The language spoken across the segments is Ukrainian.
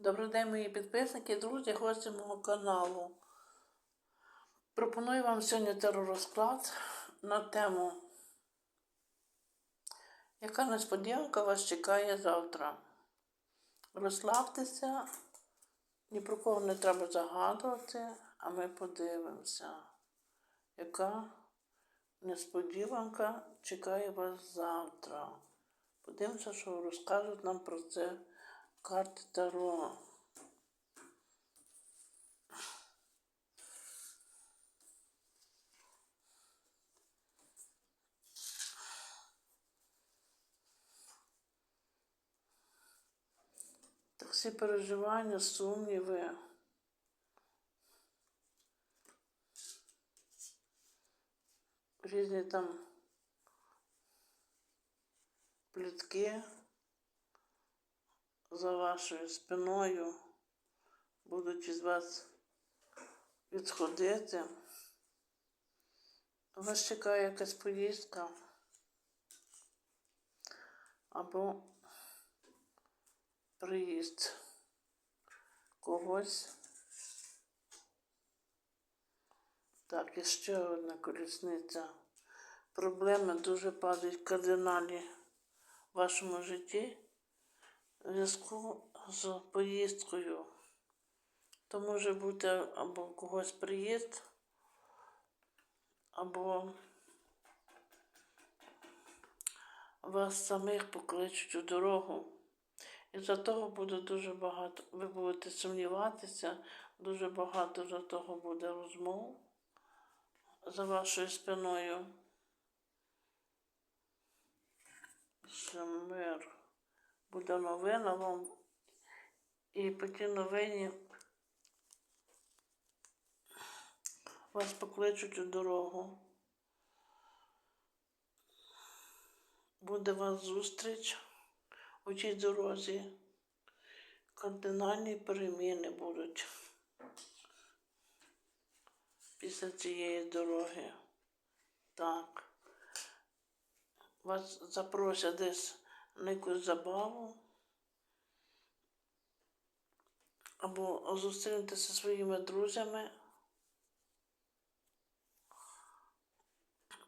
Добрий день, мої підписники, друзі, гості мого каналу. Пропоную вам сьогодні теророзклад на тему, яка несподіванка вас чекає завтра. Розслабтеся, ні про кого не треба загадувати, а ми подивимося, яка несподіванка чекає вас завтра. Подивимося, що розкажуть нам про це карти Таро. Так всі переживання, сумніви. Різні там плітки За вашою спиною будуть із вас відходити. Вас чекає якась поїздка або приїзд когось. Так, і ще одна колісниця. Проблеми дуже падають кардиналі в вашому житті зв'язку з поїздкою. То може бути або когось приїзд, або вас самих покличуть у дорогу. І за того буде дуже багато, ви будете сумніватися, дуже багато за того буде розмов за вашою спиною. Мир буде новина вам. І по тій новині вас покличуть у дорогу. Буде вас зустріч у цій дорозі. Кардинальні переміни будуть після цієї дороги. Так. Вас запросять десь на якусь забаву. Або зустрінутися зі своїми друзями.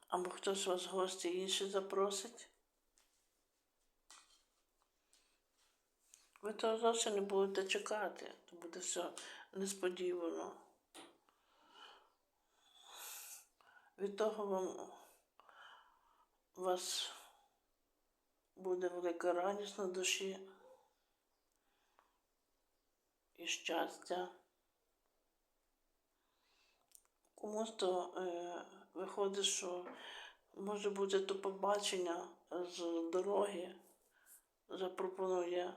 Або хтось вас гості інші запросить. Ви того зовсім не будете чекати, то буде все несподівано. Від того вам вас буде велика радість на душі і щастя. Комусь то е, виходить, що може бути то побачення з дороги, запропонує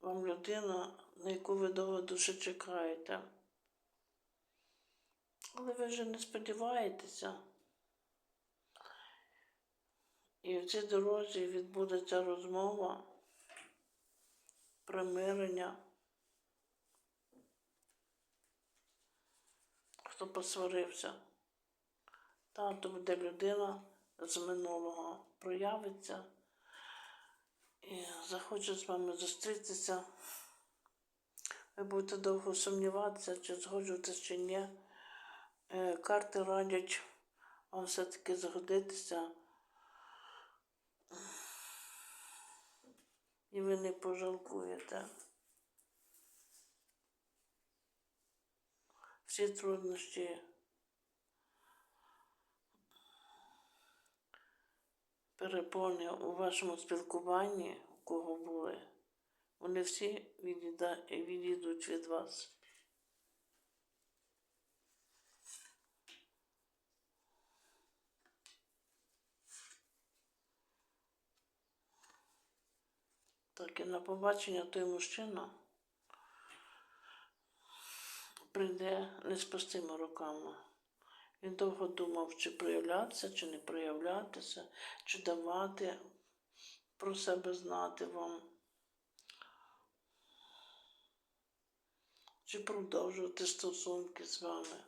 вам людина, на яку ви довго дуже чекаєте. Але ви вже не сподіваєтеся. І в цій дорозі відбудеться розмова, примирення. Хто посварився, та то буде людина з минулого проявиться і захоче з вами зустрітися. Ви будете довго сумніватися, чи згоджуватися, чи ні. Е, Карти радять вам все-таки згодитися. І ви не пожалкуєте. Всі труднощі перепони у вашому спілкуванні, у кого були, вони всі відійдуть від вас. Так, і на побачення той мужчина прийде не з пустими руками. Він довго думав, чи проявлятися, чи не проявлятися, чи давати про себе знати вам, чи продовжувати стосунки з вами.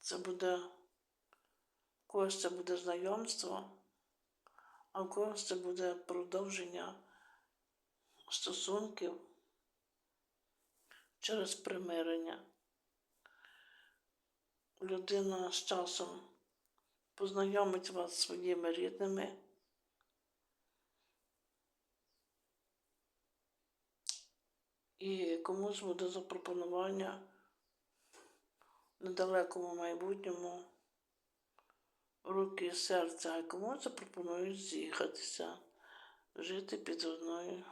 Це буде когось це буде знайомство, а в когось це буде продовження стосунків через примирення. Людина з часом познайомить вас зі своїми рідними. І комусь буде запропонування в недалекому майбутньому руки і серця, а комусь запропонують з'їхатися, жити під одною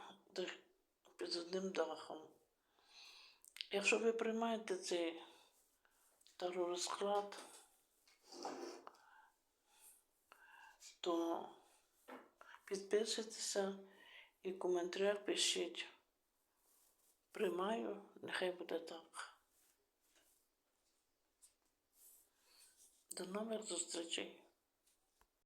під одним дахом. Якщо ви приймаєте цей розклад, то підписуйтеся і в коментарях пишіть. Приймаю, нехай буде так. До нових зустрічей.